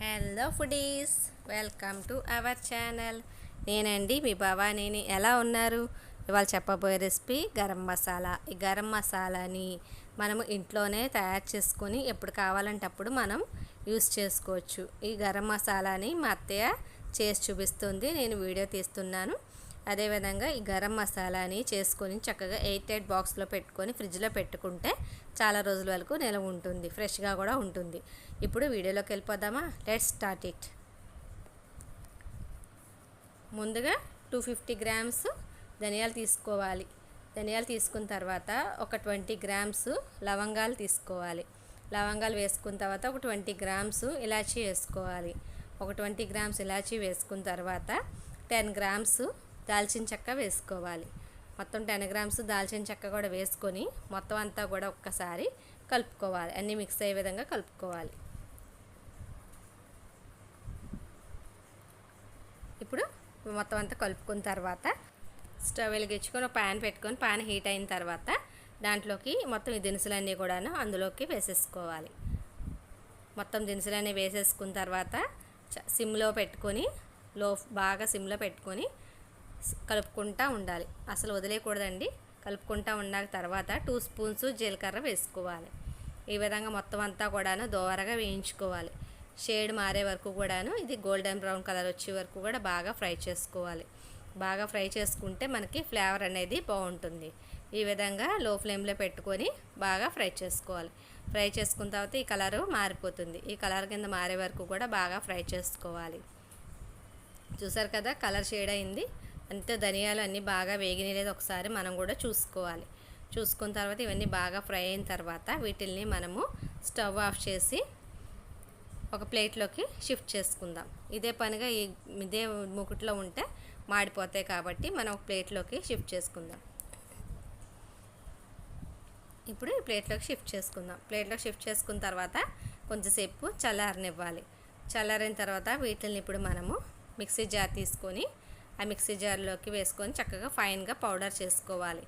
Hello foodies welcome to our channel. నేనండి మీ భవానీని ఎలా ఉన్నారు? ఇవాళ చెప్పబోయే రెసిపీ గరం మసాలా. ఈ గరం మసాలాని మనము ఇంట్లోనే తయారు చేసుకొని ఎప్పుడు కావాలంటే అప్పుడు మనం యూస్ చేసుకోవచ్చు. ఈ గరం మసాలాని మా అత్తయ్య చేసి చూపిస్తుంది. నేను వీడియో తీస్తున్నాను. అదేవిధంగా ఈ గరం మసాలాని చేసుకొని చక్కగా ఎయిట్ ఎయిట్ బాక్స్లో పెట్టుకొని ఫ్రిడ్జ్లో పెట్టుకుంటే చాలా రోజుల వరకు నిలవ ఉంటుంది ఫ్రెష్గా కూడా ఉంటుంది. ఇప్పుడు వీడియోలోకి వెళ్ళిపోదామా? లెట్ స్టార్ట్ ఇట్ ముందుగా టూ ఫిఫ్టీ గ్రామ్స్ ధనియాలు తీసుకోవాలి. ధనియాలు తీసుకున్న తర్వాత ఒక ట్వంటీ గ్రామ్స్ లవంగాలు తీసుకోవాలి. లవంగాలు వేసుకున్న తర్వాత ఒక ట్వంటీ గ్రామ్స్ ఇలాచీ వేసుకోవాలి. ఒక ట్వంటీ గ్రామ్స్ ఇలాచీ వేసుకున్న తర్వాత టెన్ గ్రామ్స్ దాల్చిన చెక్క వేసుకోవాలి. మొత్తం టెన్ గ్రామ్స్ దాల్చిన చెక్క కూడా వేసుకొని మొత్తం అంతా కూడా ఒక్కసారి కలుపుకోవాలి. అన్నీ మిక్స్ అయ్యే విధంగా కలుపుకోవాలి. ఇప్పుడు మొత్తం అంతా కలుపుకున్న తర్వాత స్టవ్ వెలిగించుకొని ఒక ప్యాన్ పెట్టుకొని ప్యాన్ హీట్ అయిన తర్వాత దాంట్లోకి మొత్తం ఈ దినుసులన్నీ కూడాను అందులోకి వేసేసుకోవాలి. మొత్తం దినుసులన్నీ వేసేసుకున్న తర్వాత సిమ్లో పెట్టుకొని లో బాగా సిమ్లో పెట్టుకొని కలుపుకుంటూ ఉండాలి. అసలు వదిలేయకూడదండి. కలుపుకుంటూ ఉన్న తర్వాత టూ స్పూన్స్ జీలకర్ర వేసుకోవాలి. ఈ విధంగా మొత్తం అంతా కూడాను దోరగా వేయించుకోవాలి. షేడ్ మారే వరకు కూడాను ఇది గోల్డెన్ బ్రౌన్ కలర్ వచ్చే వరకు కూడా బాగా ఫ్రై చేసుకోవాలి. బాగా ఫ్రై చేసుకుంటే మనకి ఫ్లేవర్ అనేది బాగుంటుంది. ఈ విధంగా లో ఫ్లేమ్లో పెట్టుకొని బాగా ఫ్రై చేసుకోవాలి. ఫ్రై చేసుకున్న తర్వాత ఈ కలరు మారిపోతుంది. ఈ కలర్ కింద మారే వరకు కూడా బాగా ఫ్రై చేసుకోవాలి. చూసారు కదా కలర్ షేడ్ అయింది. అంతే ధనియాలు అన్నీ బాగా వేగినలేదు ఒకసారి మనం కూడా చూసుకోవాలి. చూసుకున్న తర్వాత ఇవన్నీ బాగా ఫ్రై అయిన తర్వాత వీటిల్ని మనము స్టవ్ ఆఫ్ చేసి ఒక ప్లేట్లోకి షిఫ్ట్ చేసుకుందాం. ఇదే పనిగా ఈ ఇదే ముకుట్లో ఉంటే మాడిపోతాయి కాబట్టి మనం ఒక ప్లేట్లోకి షిఫ్ట్ చేసుకుందాం. ఇప్పుడు ఈ ప్లేట్లోకి షిఫ్ట్ చేసుకుందాం. ప్లేట్లోకి షిఫ్ట్ చేసుకున్న తర్వాత కొంచెంసేపు చల్లారనివ్వాలి. చల్లారిన తర్వాత వీటిని ఇప్పుడు మనము మిక్సీ జార్ తీసుకొని ఆ మిక్సీ జార్లోకి వేసుకొని చక్కగా ఫైన్గా పౌడర్ చేసుకోవాలి.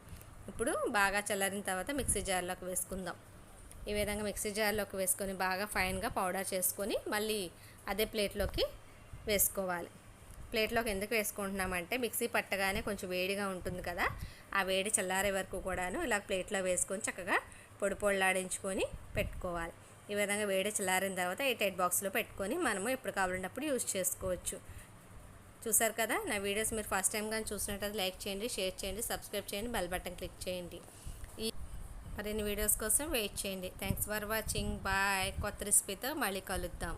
ఇప్పుడు బాగా చల్లారిన తర్వాత మిక్సీ జార్లోకి వేసుకుందాం. ఈ విధంగా మిక్సీ జార్లోకి వేసుకొని బాగా ఫైన్గా పౌడర్ చేసుకొని మళ్ళీ అదే ప్లేట్లోకి వేసుకోవాలి. ప్లేట్లోకి ఎందుకు వేసుకుంటున్నామంటే మిక్సీ పట్టగానే కొంచెం వేడిగా ఉంటుంది కదా ఆ వేడి చల్లారే వరకు కూడాను ఇలా ప్లేట్లో వేసుకొని చక్కగా పొడి పొడిలాడించుకొని పెట్టుకోవాలి. ఈ విధంగా వేడి చల్లారిన తర్వాత ఈ టైట్ బాక్స్లో పెట్టుకొని మనము ఎప్పుడు కావాలన్నప్పుడు యూజ్ చేసుకోవచ్చు. చూసారు కదా? నా వీడియోస్ మీరు ఫస్ట్ టైం కానీ చూసినట్టు లైక్ చేయండి షేర్ చేయండి సబ్స్క్రైబ్ చేయండి బెల్ బటన్ క్లిక్ చేయండి. ఈ మరిన్ని వీడియోస్ కోసం వెయిట్ చేయండి. Thanks for watching. బాయ్. కొత్త రెసిపీతో మళ్ళీ కలుద్దాం.